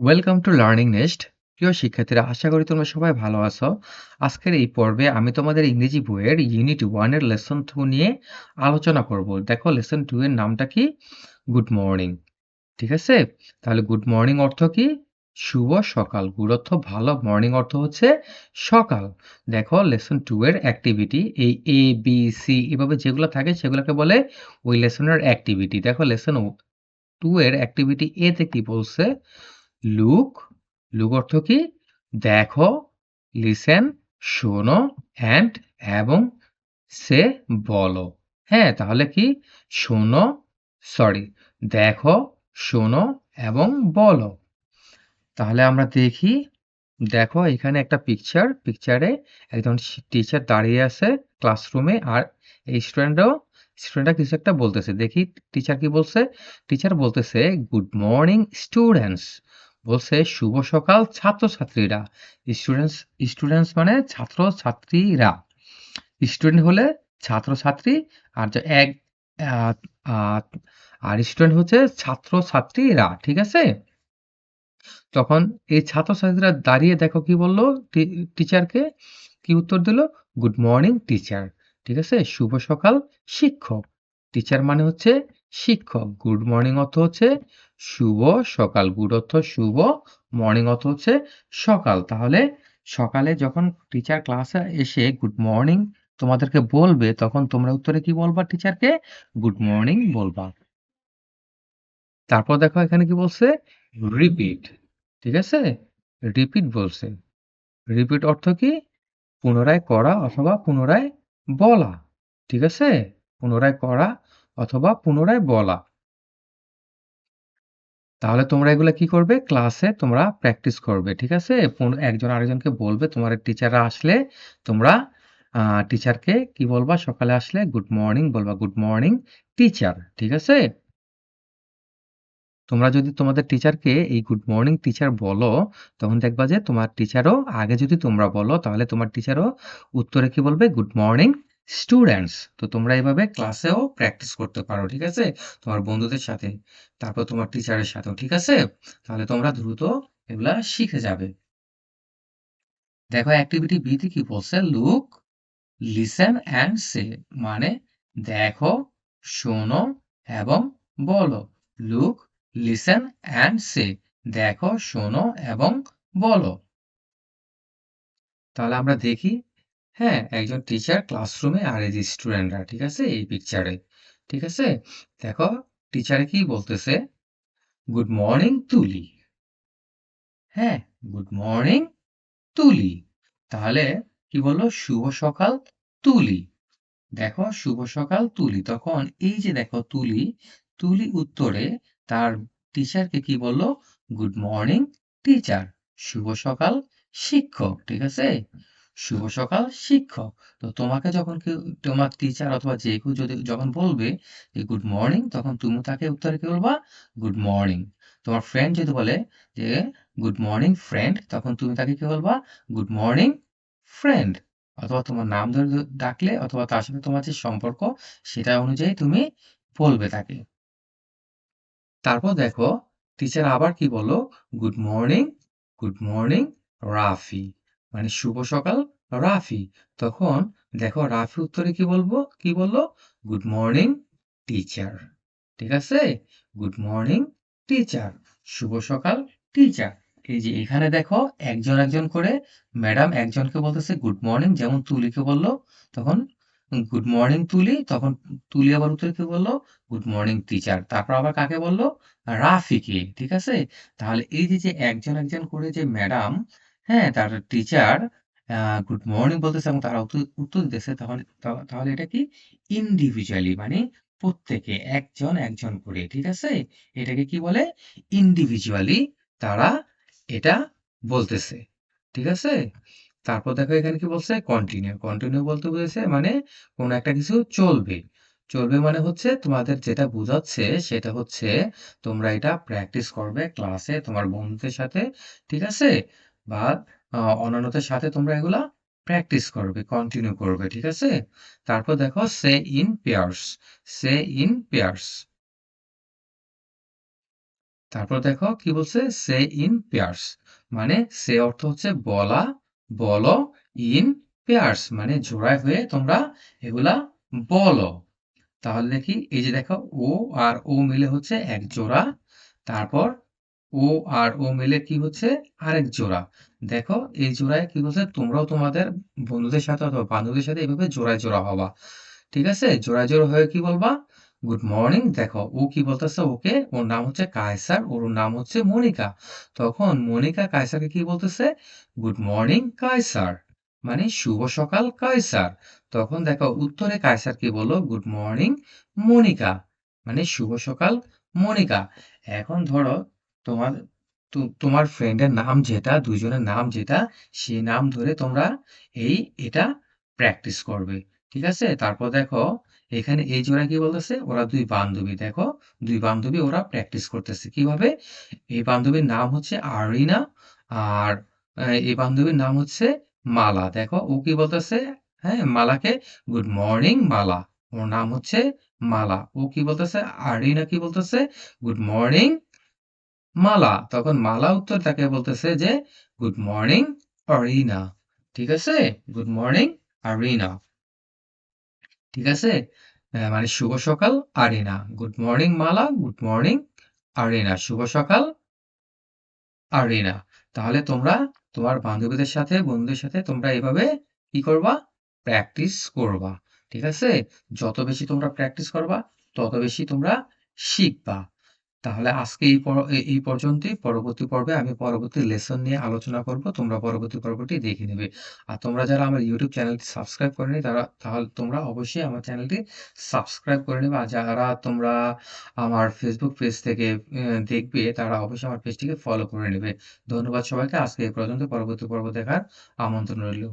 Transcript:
Welcome to learning nest প্রিয় শিক্ষার্থীরা, আশা করি তোমরা সবাই ভালো আছো। আজকের এই পর্বে আমি তোমাদের ইংরেজি বইয়ের ইউনিট ওয়ানের লেসন টু নিয়ে আলোচনা করব। দেখো লেসন টু এর নামটা কি? গুড মর্নিং ঠিক আছে? তাহলে গুড মর্নিং অর্থ কি? শুভ সকাল। গুড অর্থ ভালো মর্নিং অর্থ হচ্ছে সকাল। দেখো লেসন টু এর অ্যাক্টিভিটি এই এ বি সি এভাবে যেগুলো থাকে সেগুলোকে বলে ওই লেসনের অ্যাক্টিভিটি দেখো লেসন টু এর অ্যাক্টিভিটি এতে কি বলছে? লুক লুক অর্থ কি? দেখো লিসেন শোনো অ্যান্ড এবং সে, বলো। হ্যাঁ তাহলে কি? শোনো সরি দেখো, শোনো, এবং বলো। তাহলে আমরা দেখি, দেখো, এখানে একটা পিকচার পিকচারে একজন টিচার দাঁড়িয়ে আছে ক্লাসরুমে আর এই স্টুডেন্টও স্টুডেন্টরা কিছু একটা বলতেছে। দেখি টিচার কি বলছে? টিচার বলতেছে গুড মর্নিং স্টুডেন্টস বলছে, শুভ সকাল ছাত্রছাত্রীরা। স্টুডেন্টস স্টুডেন্টস মানে ছাত্র ছাত্রীরা স্টুডেন্ট হলে ছাত্রছাত্রী, আর যে এক আর স্টুডেন্ট হচ্ছে ছাত্র ছাত্রীরা ঠিক আছে? তখন এই ছাত্রছাত্রীরা দাঁড়িয়ে দেখো কি বলল টিচারকে? কি উত্তর দিল? Good morning, teacher. ঠিক আছে? শুভ সকাল, শিক্ষক। টিচার মানে হচ্ছে শিক্ষক গুড মর্নিং অর্থ হচ্ছে শুভ, সকাল গুড অর্থ শুভ মর্নিং অর্থ হচ্ছে সকাল। তাহলে সকালে যখন টিচার ক্লাসে এসে গুড মর্নিং তোমাদেরকে বলবে, তখন তোমরা উত্তরে কি বলবা টিচারকে গুড মর্নিং বলবা। তারপর দেখো এখানে কি বলছে? রিপিট ঠিক আছে? রিপিট বলছে। রিপিট অর্থ কি? পুনরায় করা অথবা পুনরায় বলা, ঠিক আছে? পুনরায় করা অথবা পুনরায় বলা। তাহলে তোমরা এগুলো কি করবে? ক্লাসে তোমরা প্র্যাকটিস করবে, ঠিক আছে? একজন আরেকজনকে বলবে তোমার টিচাররা আসলে তোমরা টিচারকে কি বলবা? সকালে আসলে গুড মর্নিং বলবা গুড মর্নিং টিচার ঠিক আছে? তোমরা যদি তোমাদের টিচারকে এই গুড মর্নিং টিচার বলো, তখন দেখবা যে তোমার টিচারও আগে যদি তোমরা বলো, তাহলে তোমার টিচারও উত্তরে কি বলবে? গুড মর্নিং স্টুডেন্টস তো তোমরা এভাবে ক্লাসেও প্র্যাকটিস করতে পারো, ঠিক আছে? তোমার বন্ধুদের সাথে, তারপর তোমার টিচারের সাথেও, ঠিক আছে? তাহলে তোমরা দ্রুত এগুলা শিখে যাবে। দেখো অ্যাক্টিভিটি বিতে কি বলছে? লুক লিসেন অ্যান্ড সে মানে দেখো, শোনো এবং বলো। লুক লিসেন অ্যান্ড সে দেখো, শোনো এবং বলো। তাহলে আমরা দেখি হ্যাঁ একজন টিচার ক্লাসরুমে আর এই যে স্টুডেন্টরা ঠিক আছে? এই পিকচারে ঠিক আছে? দেখো টিচারে কি বলতেছে? গুড মর্নিং তুলি হ্যাঁ গুড মর্নিং তুলি তাহলে কি বলল? শুভ সকাল তুলি দেখো, শুভ সকাল তুলি তখন এই যে দেখো তুলি তুলি উত্তরে তার টিচারকে কি বলল? গুড মর্নিং টিচার শুভ সকাল, শিক্ষক, ঠিক আছে? শুভ সকাল, শিক্ষক। তো তোমাকে যখন কেউ, তোমার টিচার অথবা যে কেউ যদি যখন বলবে যে গুড মর্নিং তখন তুমি তাকে উত্তরে কি বলবা? গুড মর্নিং তোমার ফ্রেন্ড যদি বলে যে গুড মর্নিং ফ্রেন্ড তখন তুমি তাকে কি বলবা? গুড মর্নিং ফ্রেন্ড অথবা তোমার নাম ধরে ডাকলে অথবা তার সাথে তোমার যে সম্পর্ক, সেটা অনুযায়ী তুমি বলবে তাকে। তারপর দেখো টিচার আবার কি বলো good morning good morning Rafi. মানে শুভ সকাল, রাফি। তখন দেখো রাফি উত্তরে কি বলব? কি বলল? গুড মর্নিং টিচার ঠিক আছে? গুড মর্নিং টিচার শুভ সকাল টিচার এই যে এখানে দেখো একজন একজন করে ম্যাডাম একজনকে বলতেছে গুড মর্নিং যেমন তুলিকে বলল, তখন গুড মর্নিং তুলি, তখন তুলি আবার উত্তরে কি বলল? গুড মর্নিং টিচার তারপর আবার কাকে বলল? রাফিকে। ঠিক আছে? তাহলে এই যে যে একজন একজন করে যে ম্যাডাম হ্যাঁ তার টিচার গুড মর্নিং বলতেছে এবং তারা উত্তর দিতেছে। তখন তাহলে এটা কি? ইন্ডিভিজুয়ালি মানে প্রত্যেকে, একজন একজন করে, ঠিক আছে? এটাকে কি বলে? ইন্ডিভিজুয়ালি তারা এটা বলতেছে, ঠিক আছে? তারপর দেখো এখানে কি বলছে? কন্টিনিউ কন্টিনিউ বলতে বুঝেছে মানে কোন একটা কিছু চলবে। চলবে মানে হচ্ছে তোমাদের যেটা বোঝাচ্ছে সেটা হচ্ছে তোমরা এটা প্র্যাকটিস করবে ক্লাসে তোমার বন্ধুদের সাথে, ঠিক আছে? বা অন্যান্যদের সাথে তোমরা এগুলা প্র্যাকটিস করবে কন্টিনিউ করবে, ঠিক আছে? তারপর দেখো say in pairs say in pairs তারপর দেখো, কি বলছে? সে ইন পেয়ার্স মানে সে অর্থ হচ্ছে বলা, বলো ইন পেয়ার্স মানে জোড়ায় হয়ে তোমরা এগুলা বলো। তাহলে দেখি এই যে দেখো ও আর ও মিলে হচ্ছে এক জোড়া। তারপর ও আর ও মিলে কি হচ্ছে? আরেক জোড়া। দেখো, এই জোড়ায় কি বলছে তোমরাও তোমাদের বন্ধুদের সাথে অথবা বান্ধবীদের সাথে এভাবে জোড়ায় জোড়া হবা। ঠিক আছে? জোড়ায় জোড়া হয়ে কি বলবা? গুড মর্নিং দেখো, ও কি বলতেছে? ওকে, ওর নাম হচ্ছে কায়সার, ওর নাম হচ্ছে মনিকা। তখন মনিকা কায়সারকে কি বলতেছে? Good morning Kaysar. মানে শুভ সকাল, কায়সার। তখন দেখো, উত্তরে কায়সার কি বলল? Good morning Monika. মানে শুভ সকাল, মনিকা। এখন ধরো তোমার তোমার ফ্রেন্ডের নাম যেটা, দুইজনের নাম যেটা সেই নাম ধরে তোমরা এই, এটা প্র্যাকটিস করবে। ঠিক আছে? তারপর দেখো, এখানে এই জোড়া কি বলতেছে? ওরা দুই বান্ধবী, দেখো, দুই বান্ধবী ওরা প্র্যাকটিস করতেছে। কীভাবে? এই বান্ধবীর নাম হচ্ছে আরিনা আর এই বান্ধবীর নাম হচ্ছে মালা। দেখো, ও কি বলতেছে? হ্যাঁ মালাকে গুড মর্নিং মালা। ওর নাম হচ্ছে মালা। ও কি বলতেছে? আরিনা কি বলতেছে? Good morning Mala. তখন মালা উত্তর তাকে বলতেছে যে গুড মর্নিং আরিনা ঠিক আছে? গুড মর্নিং আরিনা ঠিক আছে? মানে শুভ সকাল Arina good morning Mala. Good morning Arina শুভ সকাল আরিনা তাহলে তোমরা তোমার বান্ধবীদের সাথে, বন্ধুদের সাথে তোমরা এভাবে কি করবা? প্র্যাকটিস করবা। ঠিক আছে? যত বেশি তোমরা প্র্যাকটিস করবা, তত বেশি তোমরা শিখবা। তাহলে আজকে এই এই পর্যন্তই। পরবর্তী পর্বে আমি পরবর্তী লেসন নিয়ে আলোচনা করব। তোমরা পরবর্তী পর্বটি দেখে নেবে। আর তোমরা যারা আমার ইউটিউব চ্যানেলটি সাবস্ক্রাইব করেনি তারা তাহলে তোমরা অবশ্যই আমার চ্যানেলটি সাবস্ক্রাইব করে নেবে। আর যারা তোমরা আমার ফেসবুক পেজ থেকে দেখবে, তারা অবশ্যই আমার পেজটিকে ফলো করে নেবে। ধন্যবাদ সবাইকে। আজকে এই পর্যন্ত। পরবর্তী পর্ব দেখার আমন্ত্রণ রইল।